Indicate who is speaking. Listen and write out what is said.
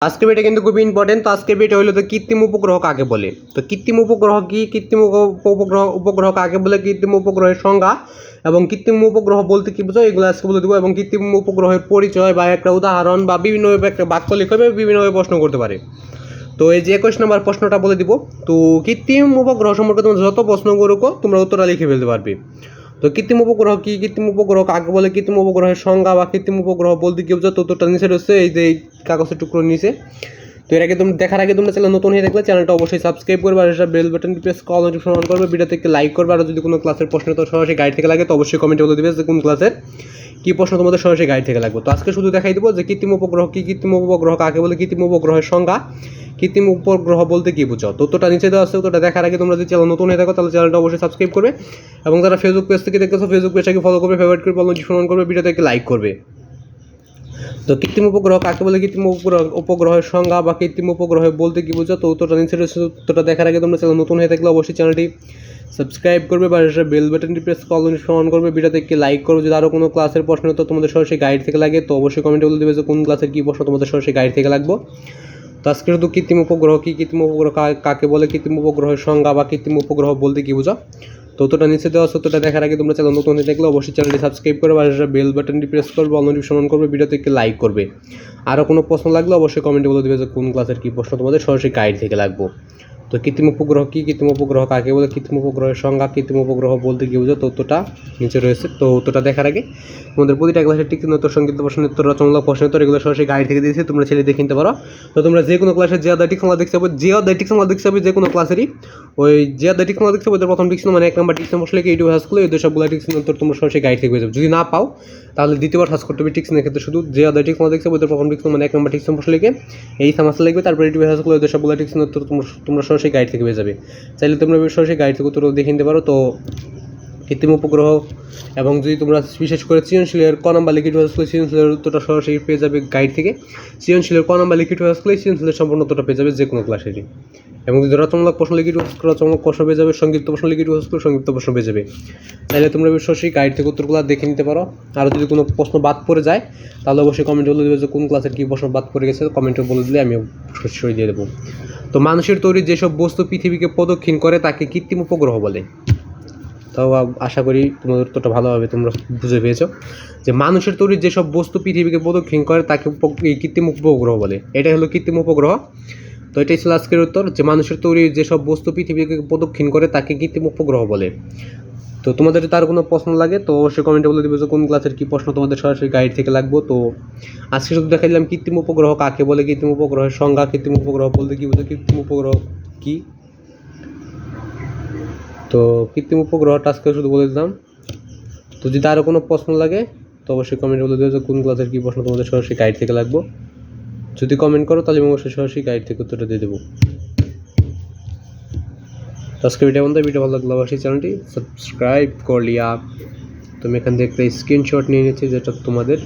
Speaker 1: আজকের ভিডিও কিন্তু খুবই ইম্পর্টেন্ট তো আজকের ভিডিও হলো তো কৃত্রিম উপগ্রহ কাকে বলে? তো কৃত্রিম উপগ্রহ কি? কৃত্রিম উপ- উপগ্রহ উপগ্রহ কাকে বলে? কৃত্রিম উপগ্রহের সংজ্ঞা এবং কৃত্রিম উপগ্রহ বলতে কি বোঝো এগুলো আজকে বলে দেবো এবং কৃত্রিম উপগ্রহের পরিচয় বা একটা উদাহরণ বা বিভিন্নভাবে একটা বাক্য লিখবে বিভিন্নভাবে প্রশ্ন করতে পারে। তো এই যে একুশ নম্বর প্রশ্নটা বলে দিব। তো কৃত্রিম উপগ্রহ সম্পর্কে তোমরা যত প্রশ্ন করুকো, তোমরা উত্তরটা লিখে ফেলতে পারবে। তো কৃত্রিম উপগ্রহ কি? কৃত্রিম উপগ্রহ কাকে বলে? কৃত্রিম উপগ্রহের সংজ্ঞা বা কৃত্রিম উপগ্রহ বলতে কি যে তো উত্তরটা নিচে রয়েছে, এই যে এই কাগজের টুকরো নিচে। তো এর আগে তুমি, দেখার আগে তোমরা চ্যানেল নতুন হয়ে দেখলে চ্যানেলটা অবশ্যই সাবস্ক্রাইব করবে আর এটা bell button press call notification on করবে। ভিডিওতে একটি লাইক করবে আর যদি কোনো ক্লাসের প্রশ্ন তো সরাসরি গাইড থেকে লাগে তো অবশ্যই কমেন্টে বলে দেবে যে কোন ক্লাসের কি প্রশ্ন তোমাদের সরাসরি গাইড থেকে লাগবে? তো আজকে শুধু দেখাই দেবো যে কৃত্রিম উপগ্রহ কি কৃত্রিম উপগ্রহ, কাকে বলে কৃত্রিম উপগ্রহের সংজ্ঞা? কৃত্রিম উপগ্রহ বলতে কি বুঝো? তথ্যটা নিচে দেওয়া আছে তথ্যটা দেখার আগে তোমরা যদি চ্যানেল নতুন হয়ে থাকো, তাহলে চ্যানেলটা অবশ্যই সাবস্ক্রাইব করবে। এবং যারা ফেসবুক পেজ থেকে দেখতেছো ফেসবুক পেজটাকে ফলো করবে ফেভারিট করবে অন করবে ভিডিওতে একটি লাইক করবে। তো কৃত্রিম উপগ্রহ কাকে বলে কৃত্রিম উপগ্রহ, উপগ্রহের সংজ্ঞা বা কৃত্রিম উপগ্রহ বলতে কি বোঝো? তো উত্তরটা নিচে উত্তরটা দেখার আগে তোমরা চ্যানেল নতুন হয়ে থাকলে অবশ্যই চ্যানেলটি সাবস্ক্রাইব করবে বা বেল বাটনটি প্রেস কল অন করবে, ভিডিওতে একটি লাইক করবে। যদি আরও কোনো ক্লাসের প্রশ্ন তো তোমাদের সরাসরি গাইড থেকে লাগে, তো অবশ্যই কমেন্টে বলে দেবে যে কোন ক্লাসের কী প্রশ্ন তোমাদের সরাসরি গাইড থেকে লাগবে। তো আজকে শুধু কৃত্রিম উপগ্রহ কি? কৃত্রিম উপগ্রহ কাকে বলে? কৃত্রিম উপগ্রহের সংজ্ঞা বা কৃত্রিম উপগ্রহ বলতে কি বোঝো? তো তোটা নিচে দেওয়া সত্যটা দেখার আগে তোমরা চ্যানেল নতুন দেখলে অবশ্যই চ্যানেলটি সাবস্ক্রাইব করবে আর বেল বাটনটি প্রেস করবে অল করবে, ভিডিওতে একটি লাইক করবে। আরও কোনো প্রশ্ন লাগলে অবশ্যই কমেন্টে বলে দেবে যে কোন ক্লাসের কী প্রশ্ন তোমাদের সরাসরি গাইড থেকে লাগবে। তো কৃত্রিম উপগ্রহ কী? কৃত্রিম উপগ্রহ কাকে বলে? কৃত্রিম উপগ্রহের সংজ্ঞা, কৃত্রিম উপগ্রহ বলতে গিয়ে বুঝো তথ্যটা নিচে রয়েছে। তো উত্তরটা দেখার আগে তোমাদের প্রতিটা ক্লাসের টিকিট উত্তর, সংক্ষিপ্ত প্রশ্ন, উত্তর, রচনামূলক প্রশ্ন, উত্তর এগুলো সরাসরি গাইড থেকে দিয়েছি। তোমরা ছেলে দেখে নিতে পারো। তো তোমরা যে কোনো ক্লাসের যে আদায় টিক্স দেখতে পাবে, যে আদায় টিক্স দেখতে পাবে যে কোনো ক্লাসেরই, ওই যে আদায় টিক্স দেখতে পাবে প্রথম টিক্স মানে এক নাম্বার টিক্স বসলে কি ইউটিউব হাস করলে ওদের সবগুলো টিক্স উত্তর তোমরা সরাসরি গাইড থেকে পেয়ে যাবে। যদি না পাও, তাহলে দ্বিতীয়বার সার্চ করতে হবে টিক্স ক্ষেত্রে শুধু যে আদায় টিক্স দেখতে পাবে প্রথম টিক্স মানে এক নাম্বার টিক্স বসলে এই সামাসা লাগবে তারপরে ইউটিউব হাস করলে ওদের সবগুলো টিক্স উত্তর তোমরা তোমরা সরাসরি গাইড থেকে পেয়ে যাবে। চাইলে তোমরা সরাসরি গাইড থেকে উত্তর দেখে নিতে পারো। তো কৃত্রিম উপগ্রহ এবং যদি তোমরা বিশেষ করে সৃজনশীলের ক নাম্বার লিখিত আসলে সৃজনশীলের উত্তরটা সরাসরি পেয়ে যাবে গাইড থেকে। সৃজনশীলের ক নাম্বার লিখিত আসলে সৃজনশীলের সম্পূর্ণ উত্তরটা পেয়ে যাবে যে কোনো ক্লাসেরই এবং যদি রচনামূলক প্রশ্ন লিখিত রচনামূলক প্রশ্ন পেয়ে যাবে, সংক্ষিপ্ত প্রশ্ন লিখিত আসলে সংক্ষিপ্ত প্রশ্ন পেয়ে যাবে। তাহলে তোমরা সরাসরি গাইড থেকে উত্তরগুলো দেখে নিতে পারো। আর যদি কোনো প্রশ্ন বাদ পড়ে যায়, তাহলে অবশ্যই কমেন্টে বলে দেবে যে কোন ক্লাসের কী প্রশ্ন বাদ পড়ে গেছে। কমেন্টে বলে দিলে আমি সরাসরি দিয়ে দেবো। তো মানুষের তৈরি যেসব বস্তু পৃথিবীকে প্রদক্ষিণ করে তাকে কৃত্রিম উপগ্রহ বলে। তাও আশা করি তোমাদের উত্তরটা ভালোভাবে তোমরা বুঝে পেয়েছ। যে মানুষের তৈরি যেসব বস্তু পৃথিবীকে প্রদক্ষিণ করে তাকে কৃত্রিম উপগ্রহ বলে। এটাই হলো কৃত্রিম উপগ্রহ। তো এটাই ছিল আজকের উত্তর, যে মানুষের তৈরি যেসব বস্তু পৃথিবীকে প্রদক্ষিণ করে তাকে কৃত্রিম উপগ্রহ বলে। তো তোমাদের যদি তার কোনো প্রশ্ন লাগে, তো অবশ্যই কমেন্টে বলে দেবে যে কোন ক্লাসের কী প্রশ্ন তোমাদের সরাসরি গাইড থেকে লাগবো। তো আজকে শুধু দেখা দিলাম কৃত্রিম উপগ্রহ কাকে বলে, কৃত্রিম উপগ্রহের সংজ্ঞা, কৃত্রিম উপগ্রহ বলতে কী বোঝো, কৃত্রিম উপগ্রহ কী? তো কৃত্রিম উপগ্রহটা আজকে শুধু বলে দিলাম। তো যদি আরও কোনো প্রশ্ন লাগে, তো অবশ্যই কমেন্টে বলে দেবে যে কোন ক্লাসের কী প্রশ্ন তোমাদের সরাসরি গাইড থেকে লাগবো। যদি কমেন্ট করো, তাহলে আমি অবশ্যই সরাসরি গাইড থেকে উত্তরটা দিয়ে দেবো। আজকে ভিডিও বন্ধু ভিডিও ভালো লাগল অবশ্যই চ্যানেলটি সাবস্ক্রাইব করলিয়া। তুমি এখান থেকে একটা স্ক্রিনশট নিয়ে নিচ্ছি যেটা তোমাদের